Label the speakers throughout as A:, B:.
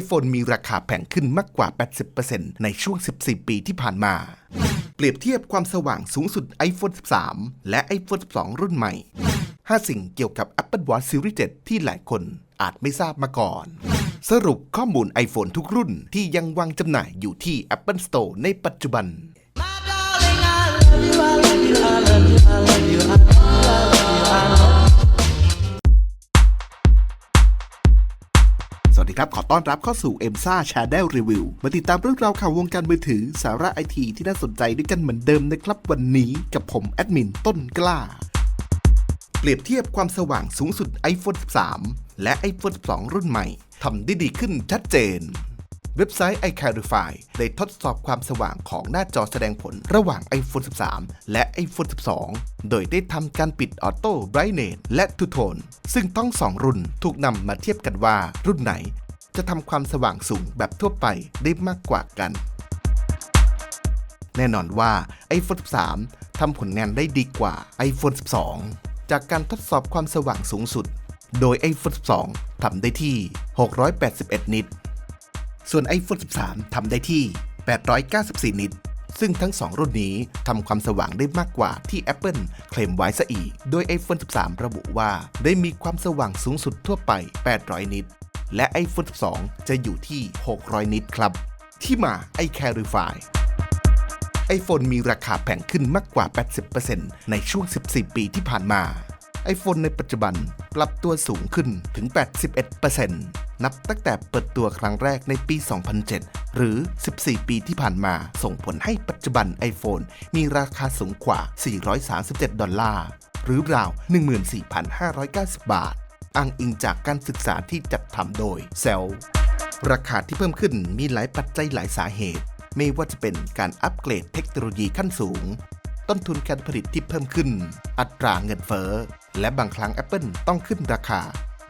A: iPhone มีราคาแพงขึ้นมากกว่า 80%ในช่วง 14 ปีที่ผ่านมา เปรียบเทียบความสว่างสูงสุด iPhone 13 และ iPhone 12 รุ่นใหม่ 5 สิ่งเกี่ยวกับ Apple Watch Series 7 ที่หลายคนอาจไม่ทราบมาก่อน สรุปข้อมูล iPhone ทุกรุ่นที่ยังวางจำหน่ายอยู่ที่ Apple Store ในปัจจุบัน
B: My darling, I love you, I love you, I
A: ดีครับ ขอต้อนรับเข้าสู่ e m s a Channel Review มาติดตามเรื่องราวข่าววงการมือถือ สาระไอทีที่น่าสนใจด้วยกันเหมือนเดิมนะครับ วันนี้กับผมแอดมินต้นกล้า เปรียบเทียบความสว่างสูงสุด iPhone 13 และ iPhone 12 รุ่นใหม่ทำได้ดีขึ้นชัดเจน เว็บไซต์ iCarify ได้ทดสอบความสว่างของหน้าจอแสดงผลระหว่าง iPhone 13 และ iPhone 12 โดยได้ทำการปิดออโต้ไบรท์เนสและทูโทนซึ่งทั้งสองรุ่นถูกนำมาเทียบกันว่ารุ่นไหน จะทำความสว่างสูงแบบทั่วไปได้มากกว่ากัน แน่นอนว่า iPhone 13 ทำผลงานได้ดีกว่า iPhone 12 จากการทดสอบความสว่างสูงสุด โดย iPhone 12 ทำได้ที่ 681 นิต ส่วน iPhone 13 ทำได้ที่ 894 นิต ซึ่งทั้ง 2 รุ่นนี้ทำความสว่างได้มากกว่าที่ Apple เคลมไว้ซะอีก โดย iPhone 13 ระบุว่าได้มีความสว่างสูงสุดทั่วไป 800 นิต และ iPhone 12 จะอยู่ที่ 600 นิตครับ ที่มา iCarify iPhone มีราคาแพงขึ้นมากกว่า 80%ในช่วง 14 ปีที่ผ่านมา iPhone ในปัจจุบันปรับตัวสูงขึ้นถึง 81% นับตั้งแต่เปิดตัวครั้งแรกในปี 2007 หรือ 14 ปีที่ผ่านมา ส่งผลให้ปัจจุบัน iPhone มีราคาสูงกว่า 437 ดอลลาร์ หรือราว 14,590 บาท อ้างอิงจากการศึกษาที่จัดทำโดย c e l ราคาที่เพิ่มขึ้นมีหลายปัจจัยหลายสาเหตุ ไม่ว่าจะเป็นการอัปเกรดเทคโนโลยีขั้นสูง ต้นทุนการผลิตที่เพิ่มขึ้น อัตราเงินเฟ้อ และบางครั้ง Apple ต้องขึ้นราคา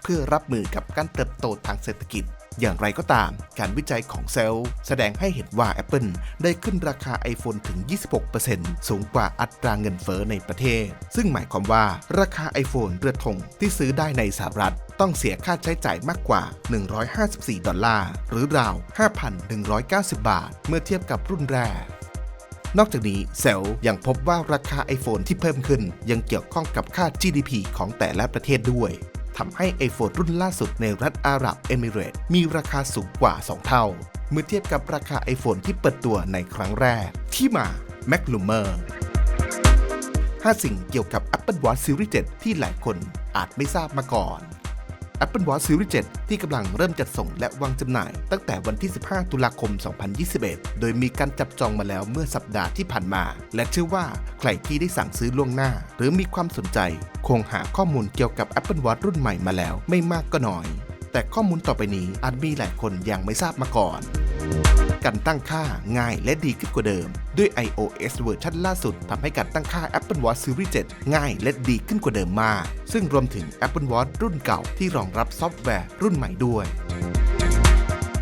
A: เพื่อรับมือกับการเติบโตทางเศรษฐกิจ อย่างไรก็ตาม การวิจัยของเซลล์แสดงให้เห็นว่า Apple ได้ขึ้นราคา iPhone ถึง 26%สูงกว่าอัตราเงินเฟ้อในประเทศ ซึ่งหมายความว่าราคา iPhone เรือธงที่ซื้อได้ในสหรัฐต้องเสียค่าใช้จ่ายมากกว่า 154 ดอลลาร์ หรือราว 5,190 บาท เมื่อเทียบกับรุ่นแรกนอกจากนี้เซลล์ยังพบว่าราคา iPhone ที่เพิ่มขึ้น ยังเกี่ยวข้องกับค่า GDP ของแต่ละประเทศด้วย ทำให้ iPhone รุ่นล่าสุดในรัฐอาหรับเอมิเรตส์มีราคาสูงกว่า 2 เท่า เมื่อเทียบกับราคา iPhone ที่เปิดตัวในครั้งแรก ที่มา m a c l u m e r 5 สิ่งเกี่ยวกับ Apple Watch Series 7 ที่หลายคนอาจไม่ทราบมาก่อน Apple Watch Series 7 ที่กำลังเริ่มจัดส่งและวางจำหน่าย ตั้งแต่วันที่ 15 ตุลาคม 2021 โดยมีการจับจองมาแล้วเมื่อสัปดาห์ที่ผ่านมา และเชื่อว่าใครที่ได้สั่งซื้อล่วงหน้า หรือมีความสนใจ คงหาข้อมูลเกี่ยวกับ Apple Watch รุ่นใหม่มาแล้วไม่มากก็น้อย แต่ข้อมูลต่อไปนี้อาจมีหลายคนยังไม่ทราบมาก่อน การตั้งค่าง่ายและดีขึ้นกว่าเดิม ด้วย iOS เวอร์ชันล่าสุดทำให้การตั้งค่า Apple Watch Series 7 ง่ายและดีขึ้นกว่าเดิมมาก ซึ่งรวมถึง Apple Watch รุ่นเก่าที่รองรับซอฟต์แวร์รุ่นใหม่ด้วย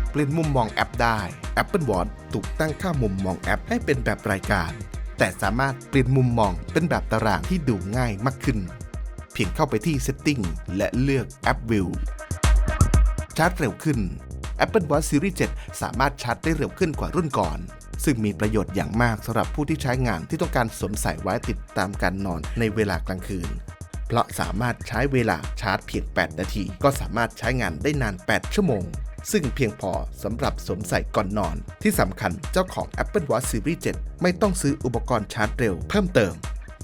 A: เปลี่ยนมุมมองแอปได้ Apple Watch ถูกตั้งค่ามุมมองแอปให้เป็นแบบรายการ แต่สามารถเปลี่ยนมุมมองเป็นแบบตารางที่ดูง่ายมากขึ้น เพียงเข้าไปที่ Setting และเลือก App View ชาร์จเร็วขึ้น Apple Watch Series 7 สามารถชาร์จได้เร็วขึ้นกว่ารุ่นก่อน ซึ่งมีประโยชน์อย่างมากสำหรับผู้ที่ใช้งานที่ต้องการสวมใส่ไว้ติดตามการนอนในเวลากลางคืน เพราะสามารถใช้เวลาชาร์จเพียง 8 นาที ก็สามารถใช้งานได้นาน 8 ชั่วโมงซึ่งเพียงพอสำหรับสวมใส่ก่อนนอน ที่สำคัญเจ้าของ Apple Watch Series 7 ไม่ต้องซื้ออุปกรณ์ชาร์จเร็วเพิ่มเติม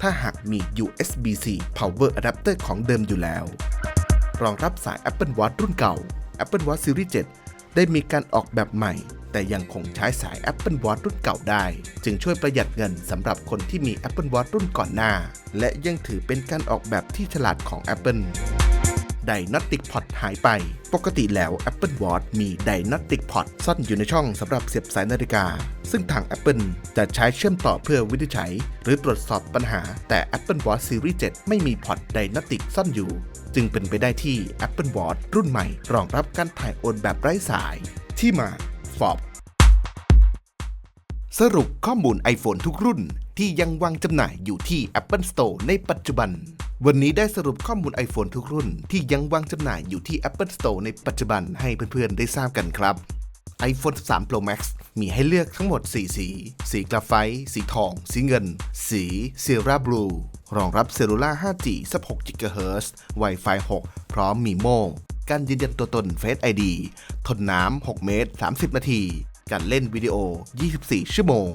A: ถ้าหากมี USB-C Power Adapter ของเดิมอยู่แล้ว รองรับสาย Apple Watch รุ่นเก่า Apple Watch Series 7 ได้มีการออกแบบใหม่ แต่ยังคงใช้สาย Apple Watch รุ่นเก่าได้ จึงช่วยประหยัดเงินสำหรับคนที่มี Apple Watch รุ่นก่อนหน้า และยังถือเป็นการออกแบบที่ฉลาดของ Apple ไดนาติกพอ t หายไป ปกติแล้ว Apple Watch มีไดนาติกพอ t ซ่อนอยู่ในช่องสำหรับเสียบสายนาฬิกา ซึ่งทาง Apple จะใช้เชื่อมต่อเพื่อวินิจฉัย หรือตรวจสอบปัญหา แต่ Apple Watch Series 7 ไม่มีพอร์ตไดนาติกซ่อนอยู่ จึงเป็นไปได้ที่ Apple Watch รุ่นใหม่ รองรับการถ่ายโอนแบบไร้สาย ที่มา f o b สรุปข้อมูล iPhone ทุกรุ่นที่ยังวางจำหน่ายอยู่ที่ Apple Store ในปัจจุบัน วันนี้ได้สรุปข้อมูล iPhone ทุกรุ่น ที่ยังวางจำหน่ายอยู่ที่ Apple Store ในปัจจุบันให้เพื่อนๆ ได้ทราบกันครับ iPhone 13 Pro Max มีให้เลือกทั้งหมด 4 สี สีกราไฟต์สีทอง สีเงิน สี Sierra Blue รองรับ Cellular 5G 16 GHz Wi-Fi 6 พร้อมมีโมการยืนยันตัวตน Face ID ทนน้ำ 6 เมตร 30 นาที การเล่นวิดีโอ 24 ชั่วโมง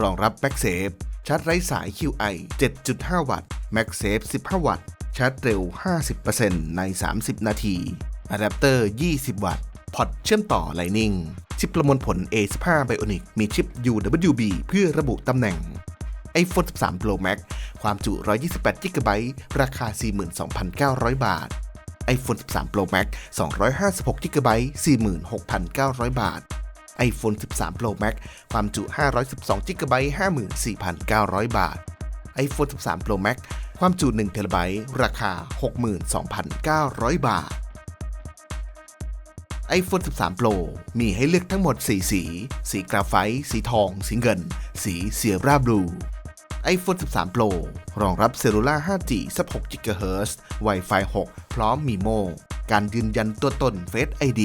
A: รองรับ MagSafe ชาร์จไร้สาย QI 7.5 วัตต์ MagSafe 15 วัตต์ ชาร์จเร็ว 50%ใน 30 นาทีอะแดปเตอร์ 20 วัตต์ พอร์ตเชื่อมต่อ Lightning ชิปประมวลผล A15 Bionic มีชิป UWB เพื่อระบุตำแหน่ง iPhone 13 Pro Max ความจุ 128 GB ราคา 42,900 บาท iPhone 13 Pro Max 256 GB 46,900 บาท iPhone 13 Pro Max ความจุ 512 GB 54,900 บาท iPhone 13 Pro Max ความจุ1 TB ราคา 62,900 บาท iPhone 13 Pro มีให้เลือกทั้งหมด 4 สี สีกราไฟต์สีทอง สีเงิน สี Sierra Blue iPhone 13 Pro รองรับ Cellular 5G 16 GHz Wi-Fi 6 พร้อมมีโม การยืนยันตัวตน Face ID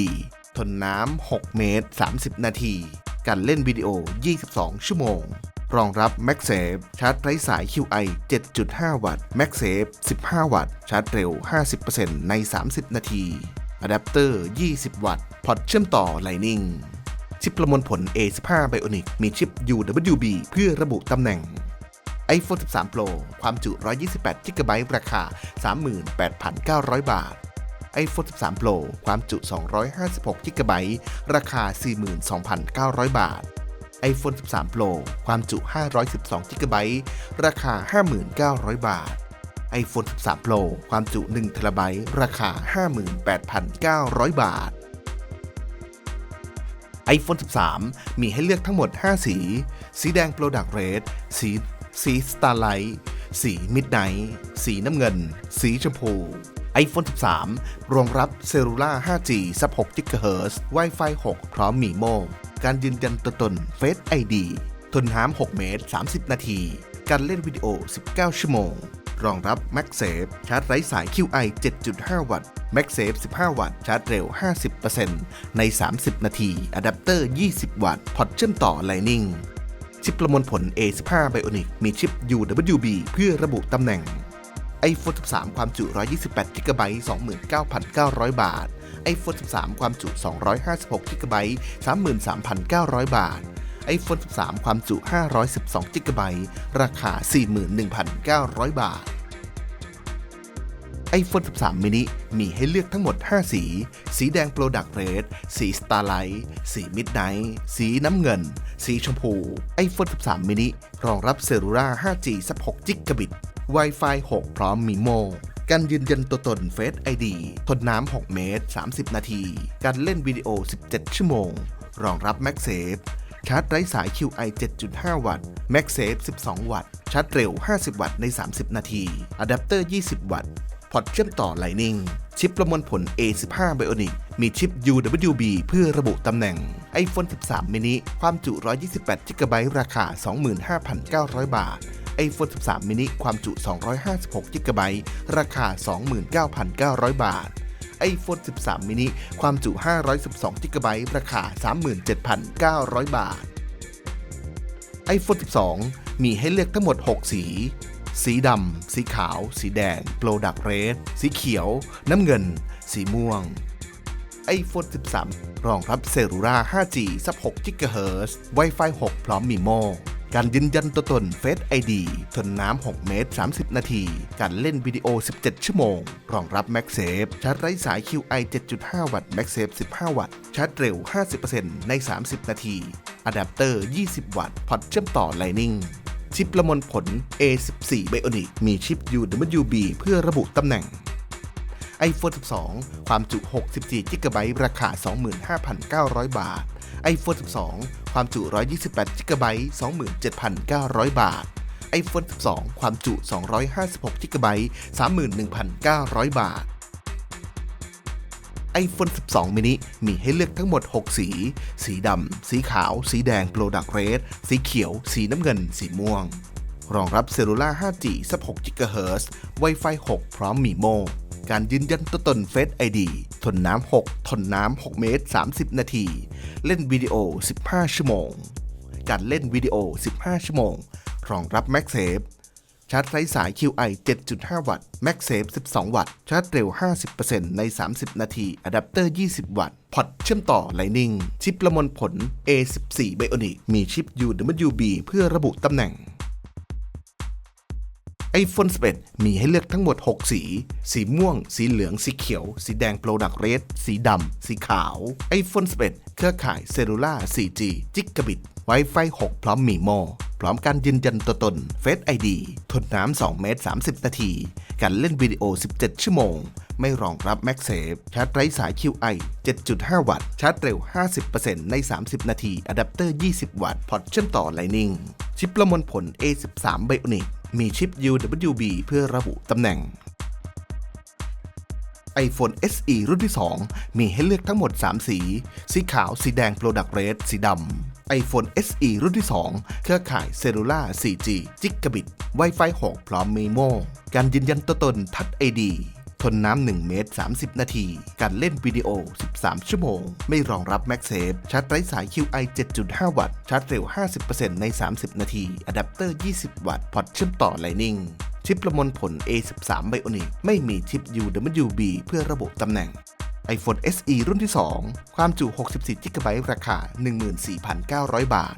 A: ทนน้ำ 6 เมตร 30 นาที การเล่นวิดีโอ 22 ชั่วโมง รองรับ MagSafe ชาร์จไร้สาย QI 7.5 วัตต์ MagSafe 15 วัตต์ ชาร์จเร็ว 50%ใน 30 นาทีอะแดปเตอร์ 20 วัตต์ พอร์ตเชื่อมต่อ Lightning ชิปประมวลผล A15 Bionic มีชิป UWB เพื่อระบุตำแหน่ง iPhone 13 Pro ความจุ 128 GB ราคา 38,900 บาท iPhone 13 Pro ความจุ 256 GB ราคา 42,900 บาท iPhone 13 Pro ความจุ 512 GB ราคา 5,900 บาท iPhone 13 Pro ความจุ1 t b ราคา 58,900 บาท iPhone 13 มีให้เลือกทั้งหมด 5 สี สีแดง Product Red สี สี Starlight สี Midnight สีน้ำเงิน สีชมพู iPhone 13 รองรับเซลูล่า 5G 16 GHz Wi-Fi 6 พร้อมมีโม การยืนยันตัวตน Face ID ทนน้ำ6 เมตร 30 นาที การเล่นวิดีโอ 19 ชั่วโมง รองรับ MagSafe ชาร์จไร้สาย QI 7.5 วัตต์ MagSafe 15 วัตต์ ชาร์จเร็ว 50%ใน 30 นาทีอะแดปเตอร์ 20 วัตต์พอร์ตเชื่อมต่อ Lightning ชิปประมวลผล A15 Bionic มีชิป UWB เพื่อระบุตำแหน่ง iPhone 13 ความจุ 128 GB 29,900 บาท iPhone 13 ความจุ 256 GB 33,900 บาท iPhone 13 ความจุ 512 GB ราคา 41,900 บาท iPhone 13 mini มีให้เลือกทั้งหมด 5 สี สีแดง Product Red สี Starlight สี Midnight สีน้ำเงิน สีชมพู iPhone 13 mini รองรับ Cellular 5G 16 Gigabit Wi-Fi 6 พร้อมมีโม การยืนยันตัวตน Face ID ทนน้ำ 6 เมตร 30 นาที การเล่นวิดีโอ 17 ชั่วโมง รองรับ MagSafe ชาร์จไร้สาย QI 7.5 วัตต์ MagSafe 12 วัตต์ ชาร์จเร็ว 50 วัตต์ใน 30 นาที อะแดปเตอร์ 20 วัตต์ พอร์ตเชื่อมต่อ Lightning ชิปประมวลผล A15 Bionic มีชิป UWB เพื่อระบุตำแหน่ง iPhone 13 mini ความจุ 128 GB ราคา 25,900 บาท iPhone 13 mini ความจุ 256 GB ราคา 29,900 บาท iPhone 13 mini ความจุ 512 GB ราคา 37,900 บาท iPhone 12 มีให้เลือกทั้งหมด 6 สี สีดำ สีขาว สีแดง Product Red สีเขียว น้ำเงิน สีม่วง iPhone 13 รองรับ Cellular 5G 16 GHz Wi-Fi 6 พร้อมมีโม การยืนยันตัวตน Face ID ทนน้ำ 6 เมตร 30 นาที การเล่นวิดีโอ 17 ชั่วโมง รองรับ MagSafe ชาร์จไร้สาย QI 7.5 วัตต์ MagSafe 15 วัตต์ ชาร์จเร็ว 50%ใน 30 นาทีอะแดปเตอร์ 20 วัตต์ พอร์ตเชื่อมต่อ Lightning ชิปประมวลผล A14 Bionic มีชิป UWB เพื่อระบุตำแหน่ง iPhone 12 ความจุ 64 GB ราคา 25,900 บาท iPhone 12 ความจุ 128 GB 27,900 บาท iPhone 12 ความจุ 256 GB 31,900 บาท iPhone 12 mini มีให้เลือกทั้งหมด 6 สี สีดำ สีขาว สีแดง Product Red สีเขียว สีน้ำเงิน สีม่วง รองรับเซลลูล่า 5G 16 GHz Wi-Fi 6 พร้อมมีโม การยืนยันตัวตน Face ID ทนน้ำ 6 ทนน้ำ 6 เมตร 30 นาที เล่นวิดีโอ 15 ชั่วโมง การเล่นวิดีโอ 15 ชั่วโมง รองรับ MagSafe ชาร์จไร้สาย QI 7.5 วัตต์ MagSafe 12 วัตต์ ชาร์จเร็ว 50%ใน 30 นาที อะแดปเตอร์ 20 วัตต์ พอร์ตเชื่อมต่อ Lightning ชิปประมวลผล A14 Bionic มีชิป UWB เพื่อระบุตำแหน่ง iPhone 11 มีให้เลือกทั้งหมด 6 สี สีม่วง สีเหลือง สีเขียว สีแดง Product Red สีดำ สีขาว iPhone 11 เครือข่ายเซลลูล่า 4G จิกกะบิต Wi-Fi 6 พร้อมมีโมพร้อมการยืนยันตัวตน Face ID ทนน้ำ 2 เมตร 30 นาที การเล่นวิดีโอ 17 ชั่วโมง ไม่รองรับ MagSafe ชาร์จไร้สาย QI 7.5 วัตต์ ชาร์จเร็ว 50%ใน 30 นาทีอะแดปเตอร์ 20 วัตต์ พอร์ตเชื่อมต่อ Lightning ชิปประมวลผล A13 Bionic มีชิป UWB เพื่อระบุตำแหน่ง iPhone SE รุ่นที่ 2 มีให้เลือกทั้งหมด 3 สี สีขาว สีแดง Product Red สีดำ iPhone SE รุ่นที่ 2 เครือข่ายเซลลูล่า 4G จิกะบิต Wi-Fi 6 พร้อมมีโม การยืนยันตัวตนทัด ID ทนน้ำ1เมตร 30 นาที การเล่นวิดีโอ 13 ชั่วโมง ไม่รองรับ MagSafe ชาร์จไร้สาย QI 7.5 วัตต์ ชาร์จเร็ว 50%ใน 30 นาทีอะแดปเตอร์ 20 วัตต์ พอร์ตเชื่อมต่อ Lightning ชิปประมวลผล A13 Bionic ไม่มีชิป UWB เพื่อระบุตำแหน่ง iPhone SE รุ่นที่ 2 ความจุ 64 GB ราคา 14,900 บาท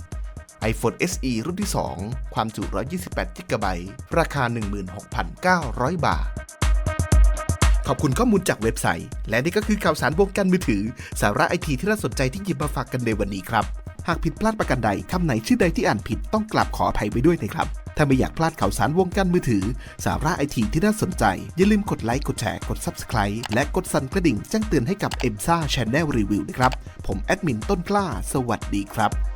A: iPhone SE รุ่นที่ 2 ความจุ 128 GB ราคา 16,900 บาท ขอบคุณข้อมูลจากเว็บไซต์ และนี่ก็คือข่าวสารวงการมือถือ สาระไอทีที่น่าสนใจที่หยิบมาฝากกันในวันนี้ครับ หากผิดพลาดประการใดคำไหนชื่อใดที่อ่านผิดต้องกราบขออภัยไปด้วยนะครับ ถ้าไม่อยากพลาดข่าวสารวงการมือถือ สาระไอทีที่น่าสนใจ อย่าลืมกดไลค์กดแชร์กด Subscribe และกดสั่นกระดิ่งแจ้งเตือนให้กับ e m s a Channel Review นะครับผมแอดมินต้นกล้า สวัสดีครับ